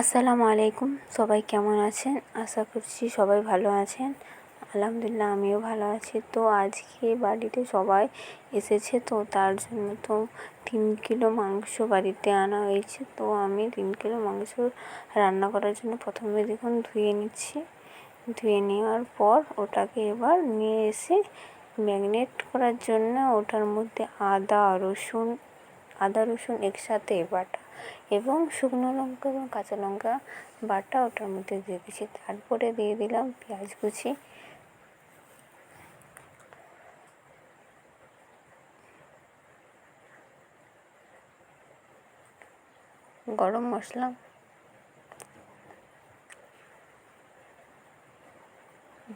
আসসালামু আলাইকুম। সবাই কেমন আছেন? আশা করছি সবাই ভালো আছেন। আলহামদুলিল্লাহ, আমিও ভালো আছি। তো আজকে বাড়িতে সবাই এসেছে, তো তার জন্য তো তিন কিলো মাংস বাড়িতে আনা হয়েছে। তো আমি তিন কিলো মাংস রান্না করার জন্য প্রথমে দেখুন ধুয়ে নিচ্ছি। ধুয়ে নেওয়ার পর ওটাকে এবার নিয়ে এসে ম্যাগনেট করার জন্য ওটার মধ্যে আদা, রসুন আদা, রসুন একসাথে বাটা এবং শুকনো লঙ্কা এবং কাঁচা লঙ্কা বাটা ওটার মধ্যে দিয়ে দিয়েছি। তারপরে দিয়ে দিলাম পেঁয়াজ কুচি। গরম মশলা।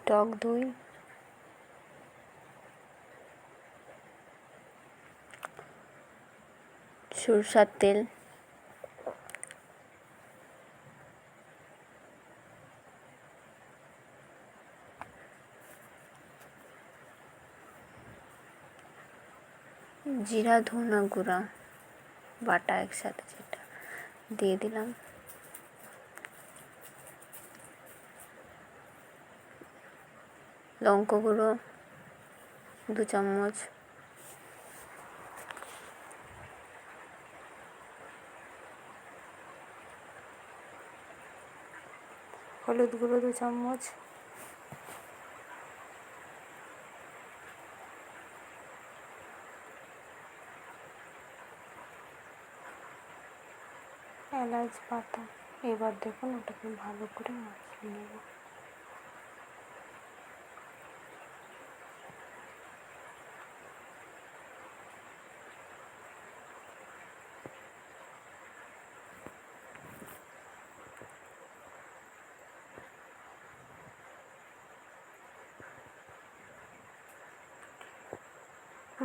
টক দই। সরষার তেল। জিরা ধনা গুঁড়া বাটা একসাথে যেটা দিয়ে দিলাম। লঙ্কা গুঁড়ো দু চামচ। হলুদ গুঁড়ো দু চামচ। এলাচ পাতা। এবার দেখুন ওটাকে ভালো করে মাখিয়ে নেব।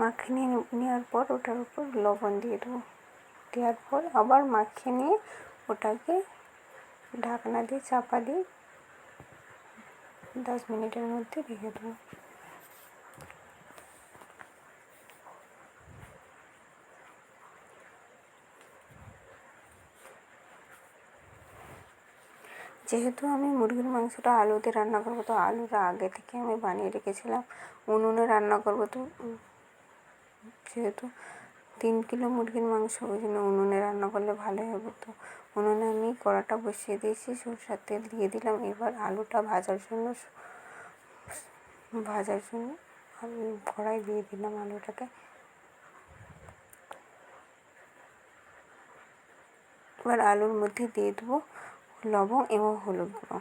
মাখিয়ে নেওয়ার পর ওটার উপর লবণ দিয়ে দেবো। দেওয়ার পর আবার মাখিয়ে নিয়ে ওটাকে ঢাকনা দিয়ে চাপা দিয়ে দশ মিনিটের মধ্যে রেখে দেবো। যেহেতু আমি মুরগির মাংসটা আলুতে রান্না করব, তো আলুটা আগে থেকে আমি বানিয়ে রেখেছিলাম, উনুনে রান্না করব তো যেহেতু তিন কিলো মুরগির মাংস, ওই জন্য উনুনে রান্না করলে ভালোই হবে। তো উনুনে আমি কড়াটা বসিয়ে দিয়েছি, সরষের তেল দিয়ে দিলাম। এবার আলুটা ভাজার জন্য ভাজার জন্য আমি কড়াই দিয়ে দিলাম আলুটাকে। এবার আলুর মধ্যে দিয়ে দেবো লবণ এবং হলুদ গুঁড়ো।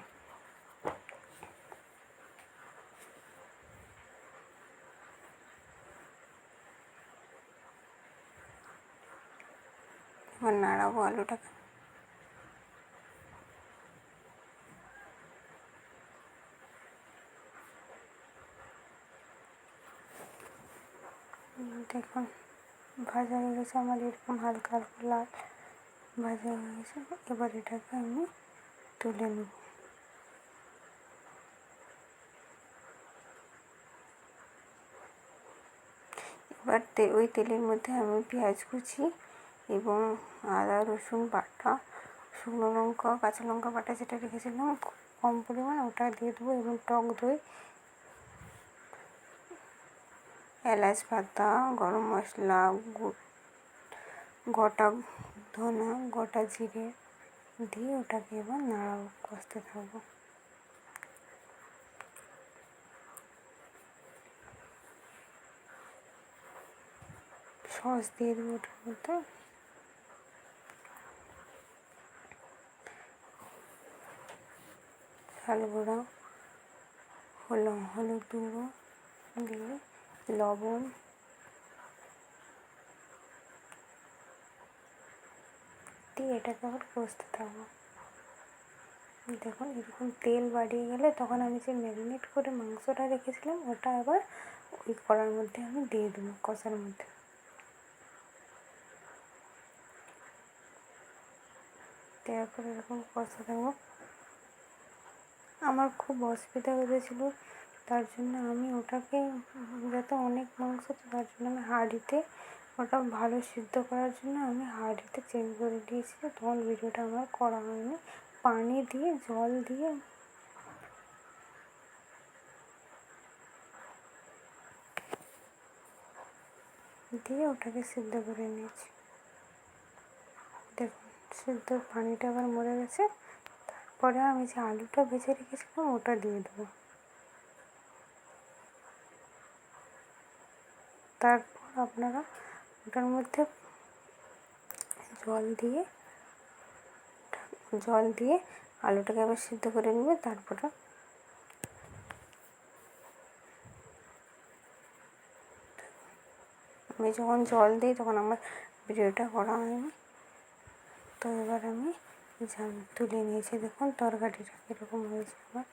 এবার নাড়াবো আলুটাকে। দেখুন, ভাজা হয়ে গেছে আমার, এরকম হালকা হালকা লাল ভাজা হয়ে গেছে। এবার এটাকে আমি তুলে নেব। এবার ওই তেলের মধ্যে আমি পেঁয়াজ কুচি এবং আদা, রসুন বাটা, শুকনো লঙ্কা, কাঁচা লঙ্কা বাটা যেটা রেখেছিলাম, কম পরিমাণ ওটা দিয়ে দেবো এবং টক দই, এলাচ পাতা, গরম মশলা গোটা ধনা, গোটা জিরে দিয়ে ওটাকে এবার নাড়াবো কষতে থাকব। সস দিয়ে দেবো ওটার মধ্যে। ঝাল গুঁড়ো হলো হলুদ গুঁড়ো, দিয়ে লবণ, দিয়ে এটাকে আবার কষতে থাকব। দেখুন এরকম তেল বাড়িয়ে গেলে তখন আমি যে ম্যারিনেট করে মাংসটা রেখেছিলাম, ওটা আবার ওই কড়ার মধ্যে আমি দিয়ে দেবো, কষার মধ্যে। দেওয়ার এরকম কষা থাকব আমার খুব অসুবিধা হয়েছিলো, তার জন্য আমি ওটাকে যাতে অনেক মাংস তার জন্য আমি হাঁড়িতে ওটা ভালো সিদ্ধ করার জন্য আমি হাঁড়িতে চেঞ্জ করে দিয়েছি। তখন ভিডিওটা আমার করা হয়নি। পানি দিয়ে, জল দিয়ে দিয়ে ওটাকে সিদ্ধ করে নিয়েছি। দেখুন, সিদ্ধ পানিটা আবার মরে গেছে। তারপরে আমি যে আলুটা ভেজে রেখেছিলাম, ওটা দিয়ে দেবো। তারপর আপনারা ওটার মধ্যে জল দিয়ে জল দিয়ে আলুটাকে আবার সিদ্ধ করে নেবে, তারপরে আমি যখন জল দিই, তখন আমার ভিডিওটা করা হয়নি। তো এবার আমি তুলে নিয়েছি। দেখুন তরকারিটা কীরকম হয়েছে আমার।